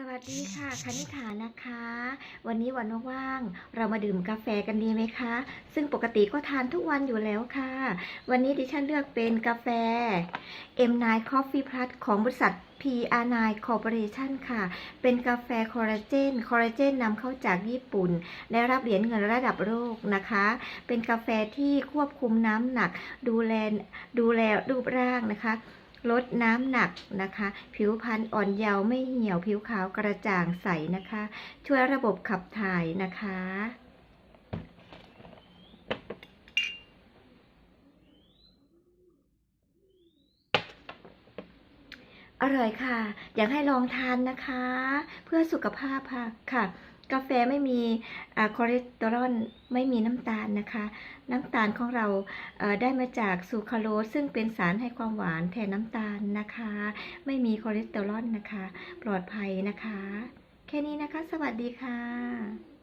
สวัสดีค่ะคณิ t านะคะ วันนี้วันว่างๆเรามาดื่มกาแฟกันดีไหมคะ ซึ่งปกติก็ทานทุกวันอยู่แล้วค่ะ วันนี้ดิฉันเลือกเป็นกาแฟ M9 Coffee Plus ของบริษัท PR9 Corporation ค่ะ เป็นกาแฟคอลลาเจน คอลลาเจนนำเข้าจากญี่ปุ่น ได้รับเหรียญเงินระดับโลกนะคะ เป็นกาแฟที่ควบคุมน้ำหนัก ดูแลดูแลรูปร่างนะคะ ลดน้ำหนักนะคะ ผิวพรรณอ่อนเยาว์ไม่เหี่ยวผิวขาวกระจ่างใสนะคะ ช่วยระบบขับถ่ายนะคะอร่อยค่ะ อยากให้ลองทานนะคะ เพื่อสุขภาพค่ะ กาแฟไม่มีคอเลสเตอรอลไม่มีน้ำตาลนะคะ น้ำตาลของเราได้มาจากซูคราโรสซึ่งเป็นสารให้ความหวานแทนน้ำตาลนะคะ ไม่มีคอเลสเตอรอลนะคะ ปลอดภัยนะคะ แค่นี้นะคะ สวัสดีค่ะ